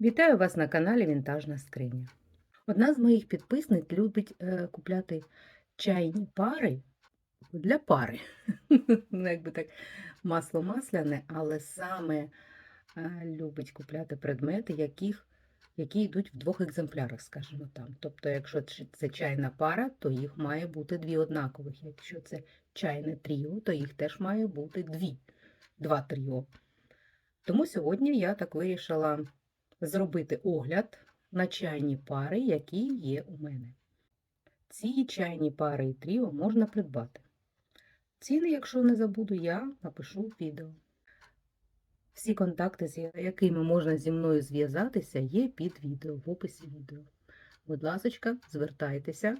Вітаю вас на каналі Вінтажна скриня. Одна з моїх підписниць любить е, купляти чайні пари для пари. Ну, якби так масло масляне, але саме е, любить купляти предмети, яких, які йдуть в двох екземплярах, скажімо там. Тобто, якщо це чайна пара, то їх має бути дві однакових. Якщо це чайне тріо, то їх теж має бути дві, два тріо. Тому сьогодні я так вирішила зробити огляд на чайні пари, які є у мене. Ці чайні пари і тріо можна придбати. Ціни, якщо не забуду, я напишу відео. Всі контакти, з якими можна зі мною зв'язатися, є під відео, в описі відео. Будь ласка, звертайтеся,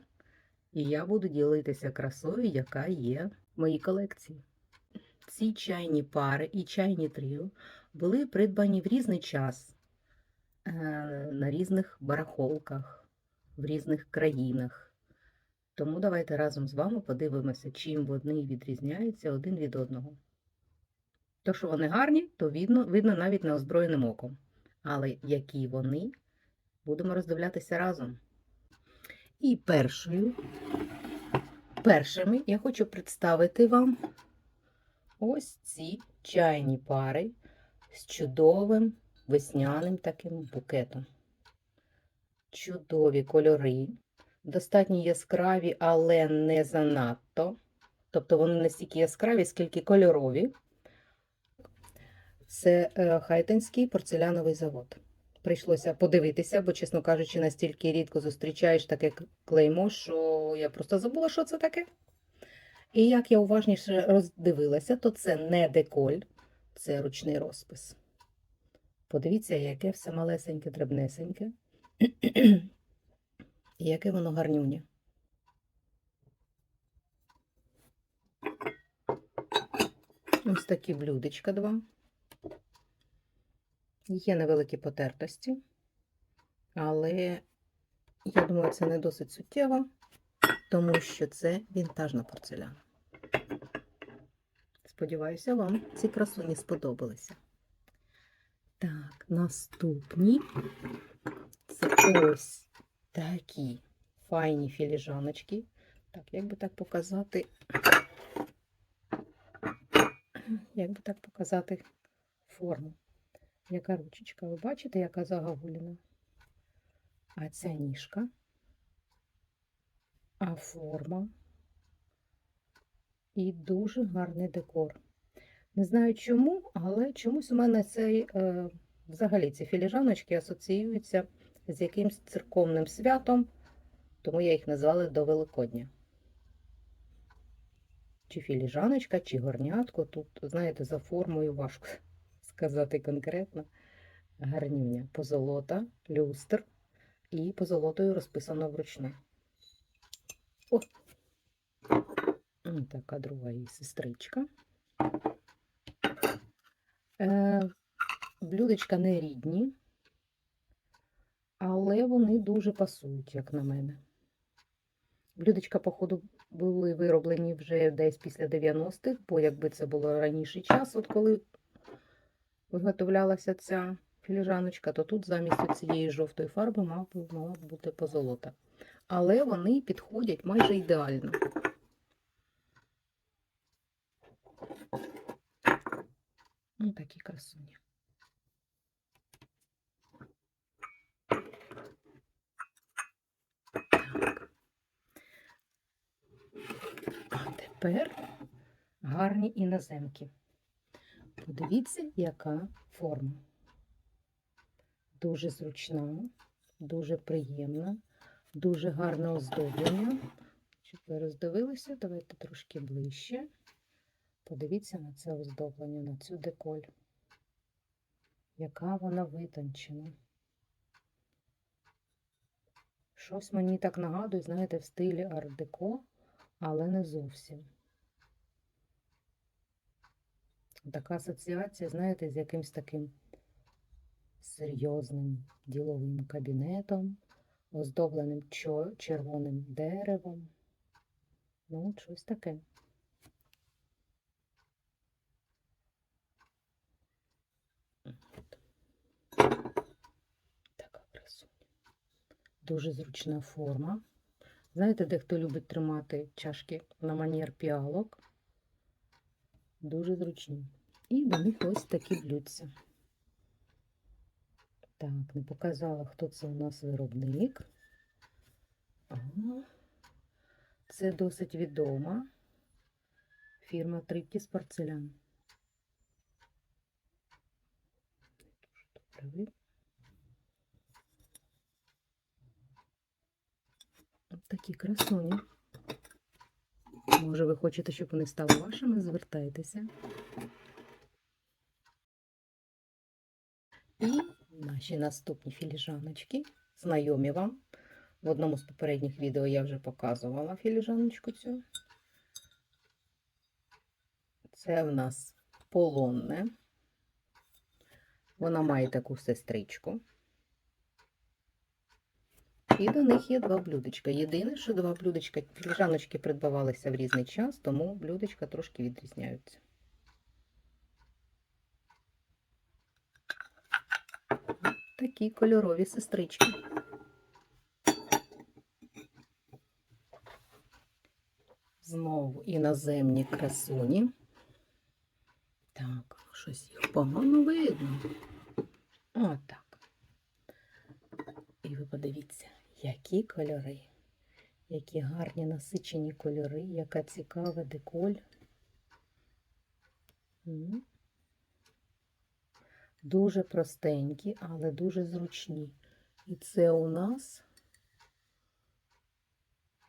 і я буду ділитися красою, яка є в моїй колекції. Ці чайні пари і чайні тріо були придбані в різний час на різних барахолках, в різних країнах. Тому давайте разом з вами подивимося, чим вони відрізняються один від одного. То, що вони гарні, то видно, видно навіть неозброєним оком. Але які вони, будемо роздивлятися разом. І першою, першими я хочу представити вам ось ці чайні пари з чудовим весняним таким букетом. Чудові кольори, достатньо яскраві, але не занадто. Тобто вони не стільки яскраві, скільки кольорові. Це е, Хайтинський порцеляновий завод. Прийшлося подивитися, бо, чесно кажучи, настільки рідко зустрічаєш таке клеймо, що я просто забула, що це таке. І як я уважніше роздивилася, то це не деколь, це ручний розпис. Подивіться, яке все малесеньке, дрібнесеньке. І яке воно гарнюнє. Ось такі блюдечка два. Є невеликі потертості, але я думаю, це не досить суттєво, тому що це вінтажна порцеляна. Сподіваюся, вам ці красуні сподобалися. Наступні це ось такі файні філіжаночки. Так, як би так показати, як би так показати форму. Яка ручечка? Ви бачите, яка загагуліна? А ця ніжка, а форма і дуже гарний декор. Не знаю чому, але чомусь у мене цей, е, взагалі ці філіжаночки асоціюються з якимсь церковним святом, тому я їх назвала до Великодня. Чи філіжаночка, чи горнятко. Тут, знаєте, за формою важко сказати конкретно. Гарнюня, позолота, люстр і позолотою розписано вручну. О! Така друга її сестричка. Е, блюдечка не рідні, але вони дуже пасують, як на мене. Блюдечка, походу, були вироблені вже десь після 90-х, бо якби це було раніший час, от коли виготовлялася ця філіжаночка, то тут замість цієї жовтої фарби мав би- мала бути позолота. Але вони підходять майже ідеально. Ну, такі красуні. Так. А тепер гарні іноземки. Подивіться, яка форма. Дуже зручна, дуже приємна, дуже гарне оздоблення. Щоб ви роздивилися, давайте трошки ближче. Подивіться на це оздоблення, на цю деколь. Яка вона витончена. Щось мені так нагадує, знаєте, в стилі арт-деко, але не зовсім. Така асоціація, знаєте, з якимсь таким серйозним діловим кабінетом, оздобленим червоним деревом. Ну, щось таке. Дуже зручна форма. Знаєте, дехто любить тримати чашки на манер піалок. Дуже зручні. І до них ось такі блюдця. Так, не показала, хто це у нас виробник. Це досить відома фірма Триптіс Порцелян. Дуже добре видно. От такі красуні. Може, ви хочете, щоб вони стали вашими? Звертайтеся. І наші наступні філіжаночки, знайомі вам. В одному з попередніх відео я вже показувала філіжаночку цю. Це в нас полонне. Вона має таку сестричку. І до них є два блюдечка. Єдине, що два блюдечка, філіжаночки придбавалися в різний час, тому блюдечка трошки відрізняються. Такі кольорові сестрички. Знову іноземні красуні. Так, щось їх погано видно. Отак. І ви подивіться, які кольори, які гарні насичені кольори, яка цікава деколь. Дуже простенькі, але дуже зручні. І це у нас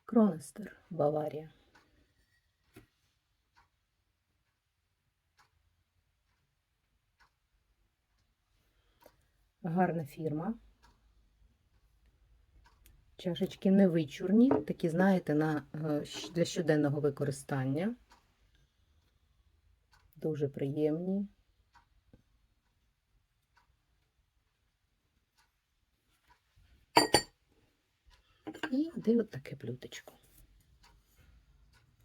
Кронестер, Баварія. Гарна фірма. Чашечки не вичурні, такі, знаєте, на, е, для щоденного використання. Дуже приємні. І де от таке блюдечко.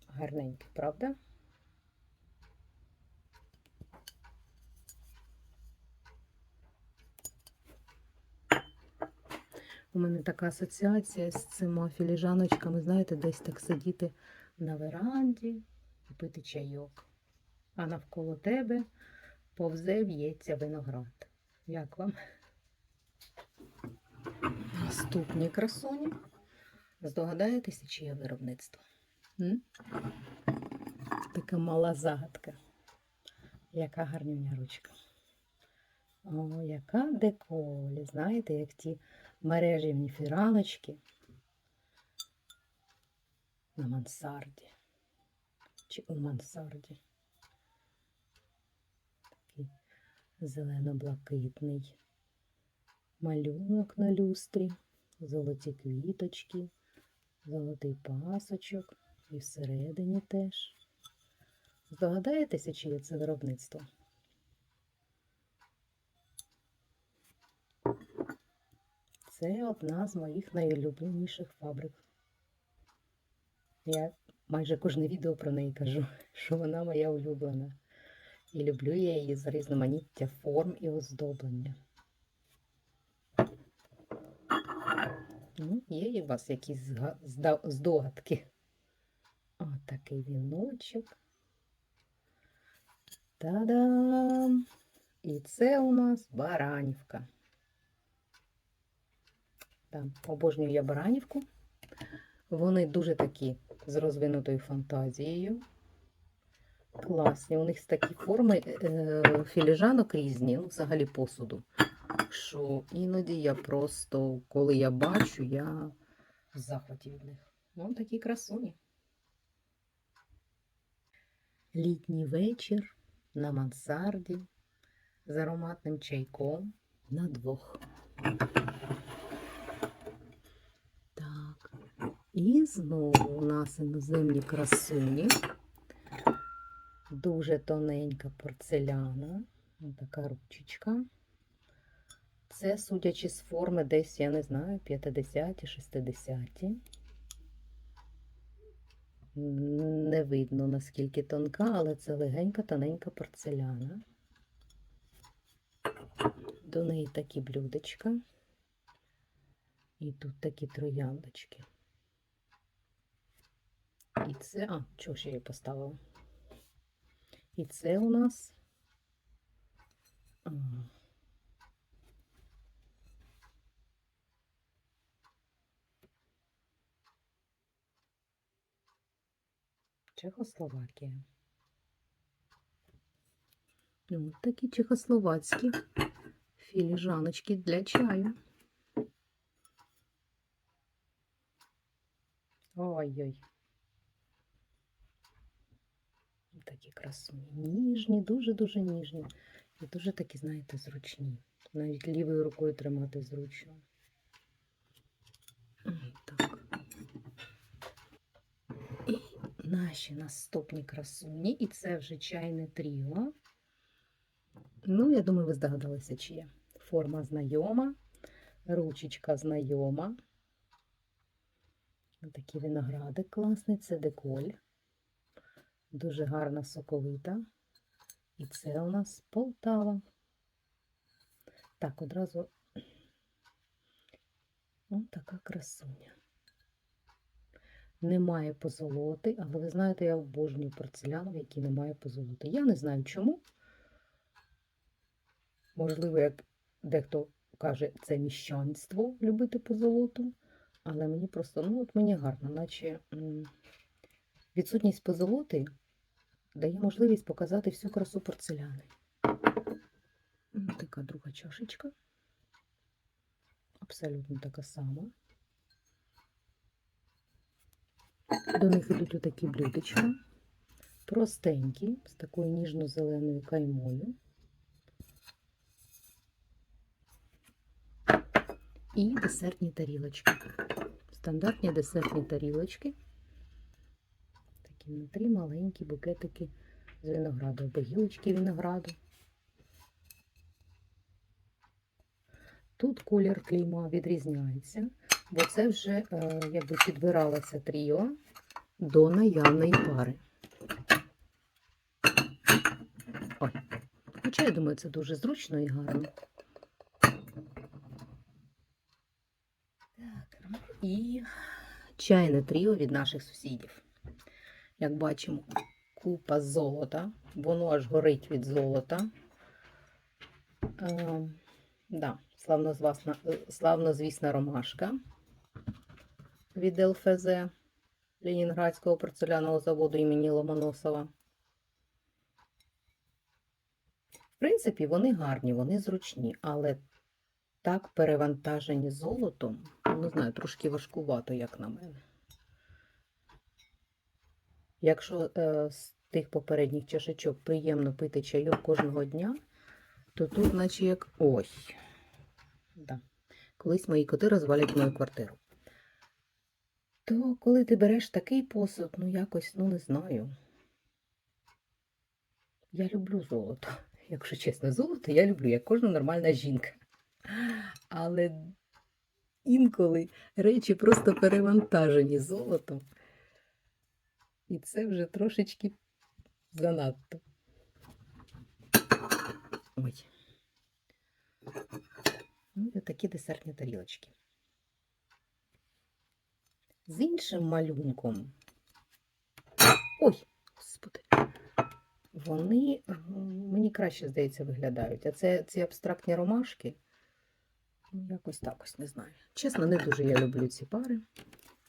Гарненьке, правда? У мене така асоціація з цими філіжаночками, знаєте, десь так сидіти на веранді і пити чайок. А навколо тебе повзе в'ється виноград. Як вам? Наступні красуні. Здогадаєтеся, чиє виробництво? М? Така мала загадка. Яка гарнюня ручка. О, яка деколі. Знаєте, як ті мережівні фіраночки на мансарді. Чи у мансарді. Такий зелено-блакитний малюнок на люстрі, золоті квіточки, золотий пасочок і всередині теж. Здогадаєтеся, чиє це виробництво? Це одна з моїх найулюбленіших фабрик. Я майже кожне відео про неї кажу, що вона моя улюблена. І люблю я її за різноманіття форм і оздоблення. Ну, є і у вас якісь здогадки. О, такий віночок. Та-дам! І це у нас баранівка. Обожнюю я баранівку. Вони дуже такі з розвинутою фантазією. Класні. У них такі форми е, філіжанок різні, ну, взагалі посуду. Що іноді я просто, коли я бачу, я в захваті від них. Ну, такі красуні. Літній вечір на мансарді з ароматним чайком на двох. Так. І знову у нас іноземні красуні. Дуже тоненька порцеляна. Ось така ручечка. Це, судячи з форми, десь, я не знаю, 50-ті, 60-ті. Не видно, наскільки тонка, але це легенька, тоненька порцеляна. До неї такі блюдечка. І тут такі трояндочки. І це. А, чого ж я поставила? І це у нас. а, Чехословакія. Ну, от такі чехословацькі філіжаночки для чаю. Ой-ой. Такі красуні. Ніжні, дуже-дуже ніжні. І дуже такі, знаєте, зручні. Навіть лівою рукою тримати зручно. Так. І наші наступні красуні. І це вже чайне тріо. Ну, я думаю, ви здогадалися, чиє. Форма знайома, ручечка знайома. Такий виноградик класний, це деколь. Дуже гарна соковита. І це у нас Полтава. Так, одразу ось така красуня. Немає позолоти, але ви знаєте, я обожнюю порцелян, в якій немає позолоти. Я не знаю чому. Можливо, як дехто каже, це міщанство любити позолоту. Але мені просто, ну от мені гарно, наче відсутність позолоти дає можливість показати всю красу порцеляни. Така друга чашечка. Абсолютно така сама. До них йдуть отакі блюдечка. Простенькі, з такою ніжно-зеленою каймою. І десертні тарілочки. Стандартні десертні тарілочки. Внутрі маленькі букетики з винограду, або гілочки винограду. Тут колір клейма відрізняється, бо це вже е, якби підбиралося тріо до наявної пари. Ой. Хоча я думаю, це дуже зручно і гарно. Так, і чайне тріо від наших сусідів. Як бачимо, купа золота, воно аж горить від золота. Е, да, славнозвісна, славнозвісна ромашка від ЛФЗ Ленінградського порцелянового заводу імені Ломоносова. В принципі, вони гарні, вони зручні, але так перевантажені золотом, ну, не знаю, трошки важкувато, як на мене. Якщо е, з тих попередніх чашечок приємно пити чайок кожного дня, то тут, наче як ось. Да. Колись мої коти розвалять мою квартиру. То коли ти береш такий посуд, ну якось, ну не знаю. Я люблю золото. Якщо чесно, золото я люблю, як кожна нормальна жінка. Але інколи речі просто перевантажені золотом. І це вже трошечки занадто. Ой. Ну, і такі десертні тарілочки. З іншим малюнком. Ой, господи. Вони мені краще, здається, виглядають. А це ці абстрактні ромашки. Ну, якось так ось не знаю. Чесно, не дуже я люблю ці пари.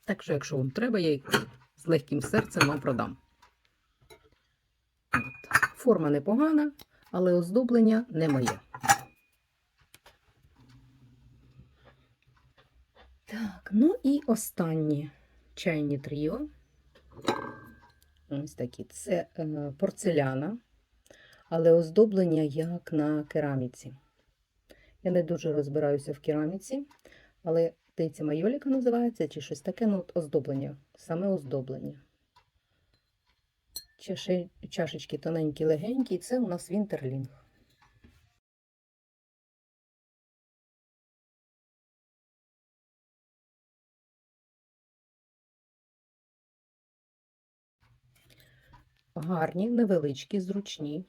Так що, якщо вам треба, я їх з легким серцем вам продам. От. Форма непогана, але оздоблення не моє. Так, ну і останні чайні тріо. Ось такі. Це е, порцеляна, але оздоблення як на кераміці. Я не дуже розбираюся в кераміці, але здається, майоліка називається, чи щось таке, ну, от оздоблення, саме оздоблення. Чаши, чашечки тоненькі, легенькі, і це у нас вінтерлінг. Гарні, невеличкі, зручні.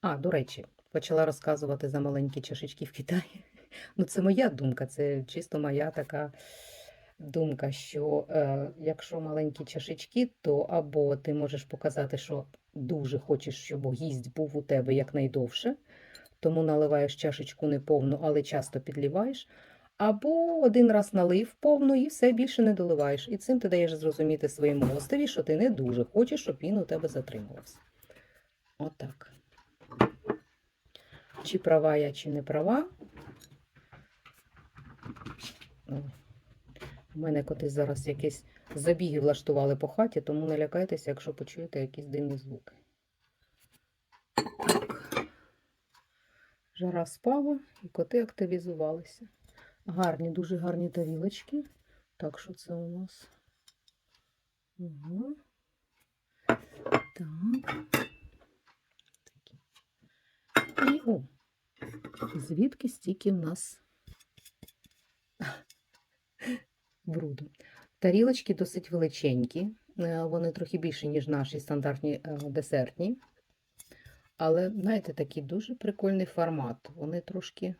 А, до речі, почала розказувати за маленькі чашечки в Китаї. Ну, це моя думка, це чисто моя така думка, що е, якщо маленькі чашечки, то або ти можеш показати, що дуже хочеш, щоб гість був у тебе якнайдовше, тому наливаєш чашечку неповну, але часто підліваєш. Або один раз налив повну і все більше не доливаєш. І цим ти даєш зрозуміти своєму гостеві, що ти не дуже хочеш, щоб він у тебе затримувався. Отак. Чи права я, чи не права. У мене коти зараз якісь забіги влаштували по хаті, тому не лякайтеся, якщо почуєте якісь дивні звуки. Так. Жара спала і коти активізувалися. Гарні, дуже гарні тарілочки. Так, що це у нас? Угу. Так. Такі. І о, звідки стільки в нас бруду. Тарілочки досить величенькі, е, вони трохи більші, ніж наші стандартні е, десертні. Але, знаєте, такий дуже прикольний формат. Вони трошки,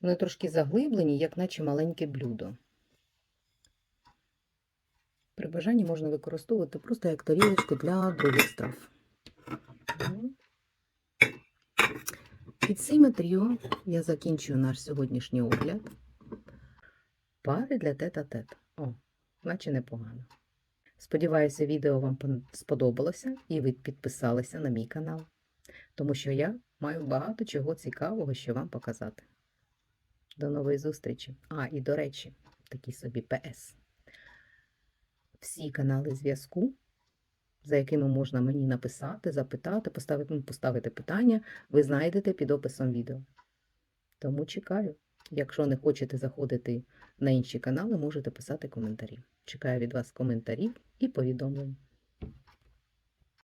вони трошки заглиблені, як наче маленьке блюдо. При бажанні можна використовувати просто як тарілочку для других страв. І цим я закінчую наш сьогоднішній огляд. Пари для тета-тет. О, наче непогано. Сподіваюся, відео вам сподобалося і ви підписалися на мій канал, тому що я маю багато чого цікавого, що вам показати. До нової зустрічі. А, і до речі, такий собі ПС. Всі канали зв'язку, за якими можна мені написати, запитати, поставити, ну, поставити питання, ви знайдете під описом відео. Тому чекаю. Якщо не хочете заходити на інші канали, можете писати коментарі. Чекаю від вас коментарів і повідомлень.